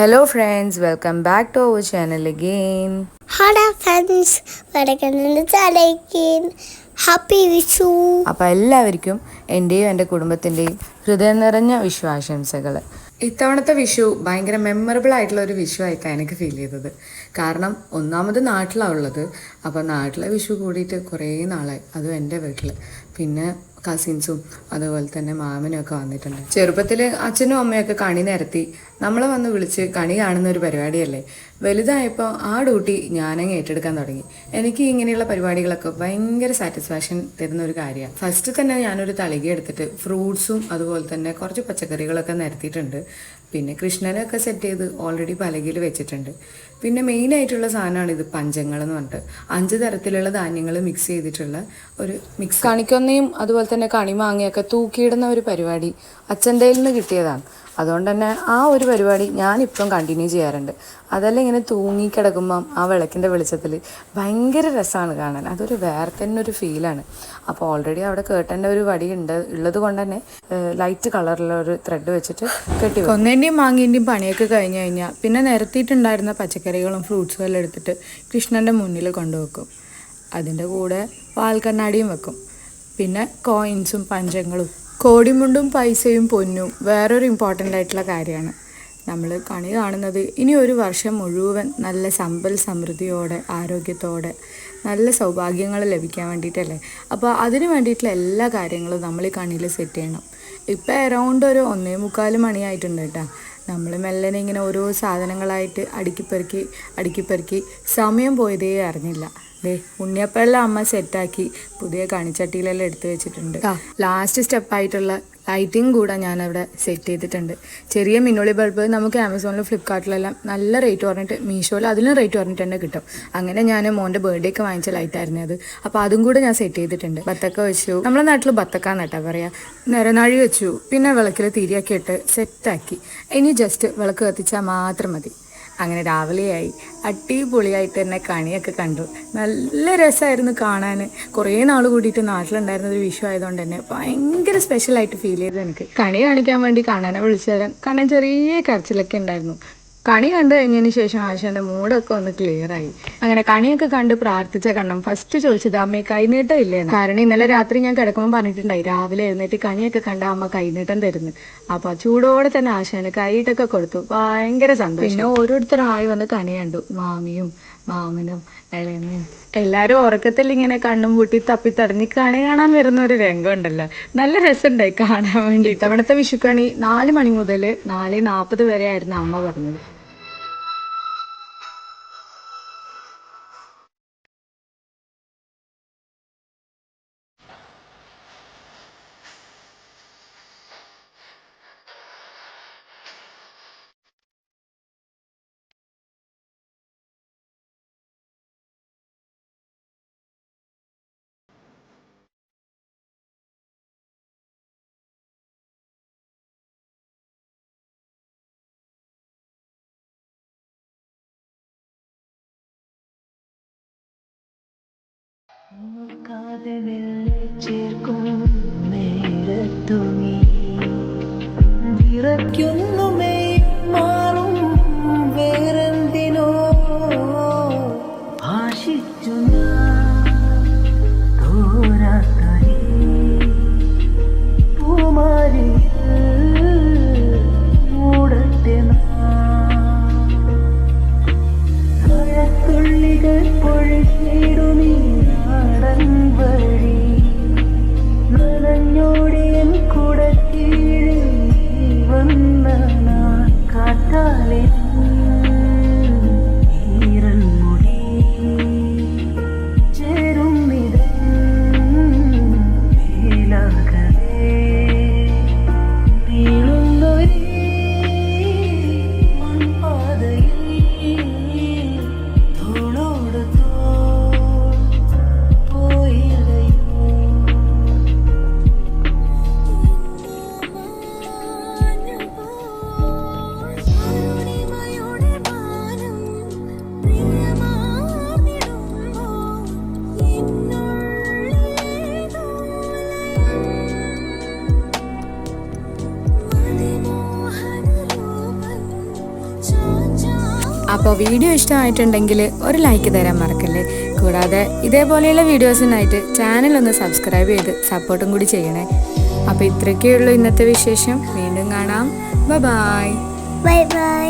Hello friends welcome back to our channel again hello friends happy Vishu. അപ്പോൾ എല്ലാവർക്കും എന്റെയും എന്റെ കുടുംബത്തിന്റെയും ഹൃദയം നിറഞ്ഞ വിഷു ആശംസകൾ ഇത്തവണത്തെ വിഷു ഭയങ്കര മെമ്മറബിൾ ആയിട്ടുള്ള ഒരു വിഷു ആയിട്ടാണ് എനിക്ക് ഫീൽ ചെയ്തത്. കാരണം ഒന്നാമത് നാട്ടിലാണ് ഉള്ളത്. അപ്പോൾ നാട്ടിലെ വിഷു കൂടിയിട്ട് കുറേ നാളായി. അതും എന്റെ വീട്ടിൽ പിന്നെ കസിൻസും അതുപോലെ തന്നെ മാമനൊക്കെ വന്നിട്ടുണ്ട്. ചെറുപ്പത്തിൽ അച്ഛനും അമ്മയൊക്കെ കണി നിരത്തി. നമ്മളെ വന്ന് വിളിച്ച് കണി കാണുന്ന ഒരു പരിപാടിയല്ലേ? വലുതായപ്പോൾ ആ ഡ്യൂട്ടി ഞാനങ്ങ് ഏറ്റെടുക്കാൻ തുടങ്ങി. എനിക്ക് ഇങ്ങനെയുള്ള പരിപാടികളൊക്കെ ഭയങ്കര സാറ്റിസ്ഫാക്ഷൻ തരുന്ന ഒരു കാര്യമാണ്. ഫസ്റ്റ് തന്നെ ഞാനൊരു തളിക എടുത്തിട്ട് ഫ്രൂട്ട്സും അതുപോലെ തന്നെ കുറച്ച് പച്ചക്കറികളൊക്കെ നിരത്തിയിട്ടുണ്ട്. പിന്നെ കൃഷ്ണനൊക്കെ സെറ്റ് ചെയ്ത് ഓൾറെഡി പലകയിൽ വെച്ചിട്ടുണ്ട്. പിന്നെ മെയിൻ ആയിട്ടുള്ള സാധനമാണ് ഇത് പഞ്ചങ്ങൾ എന്ന് പറഞ്ഞിട്ട്. അഞ്ച് തരത്തിലുള്ള ധാന്യങ്ങൾ മിക്സ് ചെയ്തിട്ടുള്ള ഒരു മിക്സ് കണിക്കൊന്നയും അതുപോലെ തന്നെ കണിമാങ്ങയൊക്കെ തൂക്കിയിടുന്ന ഒരു പരിപാടി അച്ഛന്റെ നിന്ന് കിട്ടിയതാണ്. അതുകൊണ്ട് തന്നെ ആ ഒരു പരിപാടി ഞാനിപ്പം കണ്ടിന്യൂ ചെയ്യാറുണ്ട്. അതെല്ലാം ഇങ്ങനെ തൂങ്ങിക്കിടക്കുമ്പം ആ വിളക്കിന്റെ വെളിച്ചത്തിൽ ഭയങ്കര രസമാണ് കാണാൻ. അതൊരു വേറെ തന്നെ ഒരു ഫീലാണ്. അപ്പോൾ ഓൾറെഡി അവിടെ കേട്ടന്റെ ഒരു വടി ഉണ്ട്. ഉള്ളത് കൊണ്ട് തന്നെ ലൈറ്റ് കളറിലുള്ള ഒരു ത്രെഡ് വെച്ചിട്ട് കെട്ടി കൊന്നേന്റെയും മാങ്ങേന്റെയും പണിയൊക്കെ കഴിഞ്ഞ് കഴിഞ്ഞാൽ പിന്നെ നിരത്തിയിട്ടുണ്ടായിരുന്ന പച്ചക്കറികളും ഫ്രൂട്ട്സും എല്ലാം എടുത്തിട്ട് കൃഷ്ണന്റെ മുന്നിൽ കൊണ്ടുവെക്കും. അതിന്റെ കൂടെ വാൽക്കണ്ണാടിയും വെക്കും. പിന്നെ കോയിൻസും പഞ്ചങ്ങളും കോടിമുണ്ടും പൈസയും പൊന്നും വേറൊരു ഇമ്പോർട്ടന്റ് ആയിട്ടുള്ള കാര്യമാണ്. നമ്മൾ കണി കാണുന്നത് ഇനി ഒരു വർഷം മുഴുവൻ നല്ല സമ്പൽ സമൃദ്ധിയോടെ ആരോഗ്യത്തോടെ നല്ല സൗഭാഗ്യങ്ങൾ ലഭിക്കാൻ വേണ്ടിയിട്ടല്ലേ? അപ്പോൾ അതിന് വേണ്ടിയിട്ടുള്ള എല്ലാ കാര്യങ്ങളും നമ്മൾ ഈ കണിയിൽ സെറ്റ് ചെയ്യണം. ഇപ്പം അറൗണ്ട് ഒരു ഒന്നേ മുക്കാൽ മണിയായിട്ടുണ്ട് കേട്ടോ. നമ്മൾ മെല്ലനെ ഇങ്ങനെ ഓരോ സാധനങ്ങളായിട്ട് അടുക്കിപ്പെറുക്കി അടുക്കിപ്പെറുക്കി സമയം പോയതേ അറിഞ്ഞില്ല. ദേ ഉണ്ണിയപ്പള്ള അമ്മ സെറ്റാക്കി പുതിയ കണിച്ചട്ടിയിലെല്ലാം എടുത്തു വെച്ചിട്ടുണ്ട്. ലാസ്റ്റ് സ്റ്റെപ്പായിട്ടുള്ള ലൈറ്റിംഗ് കൂടെ ഞാനവിടെ സെറ്റ് ചെയ്തിട്ടുണ്ട്. ചെറിയ മിന്നുള്ളി ബൾബ് നമുക്ക് ആമസോണിലും ഫ്ലിപ്കാർട്ടിലെല്ലാം നല്ല റേറ്റ് പറഞ്ഞിട്ട് മീഷോയിൽ അതിലും റേറ്റ് പറഞ്ഞിട്ട് തന്നെ കിട്ടും. അങ്ങനെ ഞാൻ മോന്റെ ബർത്ത്ഡേക്ക് വാങ്ങിച്ച ലൈറ്റായിരുന്നു അത്. അപ്പോൾ അതും കൂടെ ഞാൻ സെറ്റ് ചെയ്തിട്ടുണ്ട്. ബത്തക്ക വെച്ചു. നമ്മുടെ നാട്ടിൽ ബത്തക്ക നട്ടാ പറയാ. നിരനാഴി വെച്ചു. പിന്നെ വിളക്കിൽ തീരിയാക്കിയിട്ട് ഇട്ട് സെറ്റാക്കി ഇനി ജസ്റ്റ് വിളക്ക് കത്തിച്ചാൽ മാത്രം മതി. അങ്ങനെ രാവിലെയായി. അടിപൊളിയായിട്ട് തന്നെ കണിയൊക്കെ കണ്ടു. നല്ല രസമായിരുന്നു കാണാൻ കുറേ നാൾ കൂടിയിട്ട് നാട്ടിലുണ്ടായിരുന്ന ഒരു വിഷു ആയതുകൊണ്ട് തന്നെ ഭയങ്കര സ്പെഷ്യലായിട്ട് ഫീൽ ചെയ്തു എനിക്ക്. കണി കാണിക്കാൻ വേണ്ടി കാണാനെ വിളിച്ചാൽ കാണാൻ ചെറിയ കരച്ചിലൊക്കെ ഉണ്ടായിരുന്നു. കണി കണ്ടു കഴിഞ്ഞതിന് ശേഷം ആശാന്റെ മൂടൊക്കെ ഒന്ന് ക്ലിയർ ആയി. അങ്ങനെ കണിയൊക്കെ കണ്ട് പ്രാർത്ഥിച്ച കണ്ണം ഫസ്റ്റ് ചോദിച്ചത് അമ്മയെ കൈനീട്ടം ഇല്ലേ? കാരണം ഇന്നലെ രാത്രി ഞാൻ കിടക്കുമ്പോൾ പറഞ്ഞിട്ടുണ്ടായി രാവിലെ എഴുന്നേറ്റ് കണിയൊക്കെ കണ്ട അമ്മ കൈനീട്ടം തരുന്നു. അപ്പൊ ചൂടോടെ തന്നെ ആശാന് കൈയിട്ടൊക്കെ കൊടുത്തു. ഭയങ്കര സന്തോഷം. പിന്നെ ഓരോരുത്തരായി വന്ന് കണി കണ്ടു. മാമിയും മാമനും ഇളയമ്മയും. എല്ലാരും ഉറക്കത്തിൽ ഇങ്ങനെ കണ്ണും പൂട്ടി തപ്പി തടഞ്ഞ് കണി കാണാൻ വരുന്ന ഒരു രംഗം ഉണ്ടല്ലോ നല്ല രസമുണ്ടായി കാണാൻ വേണ്ടി ഇത്തവണത്തെ വിഷുക്കണി നാല് മണി മുതൽ നാല് നാൽപ്പത് വരെ ആയിരുന്നു അമ്മ പറഞ്ഞത്. ചേർക്കും അപ്പോൾ വീഡിയോ ഇഷ്ടമായിട്ടുണ്ടെങ്കിൽ ഒരു ലൈക്ക് തരാൻ മറക്കല്ലേ? കൂടാതെ ഇതേപോലെയുള്ള വീഡിയോസിനായിട്ട് ചാനൽ ഒന്ന് സബ്സ്ക്രൈബ് ചെയ്ത് സപ്പോർട്ടും കൂടി ചെയ്യണേ. അപ്പോൾ ഇത്രയൊക്കെയുള്ളൂ ഇന്നത്തെ വിശേഷം. വീണ്ടും കാണാം. Bye bye bye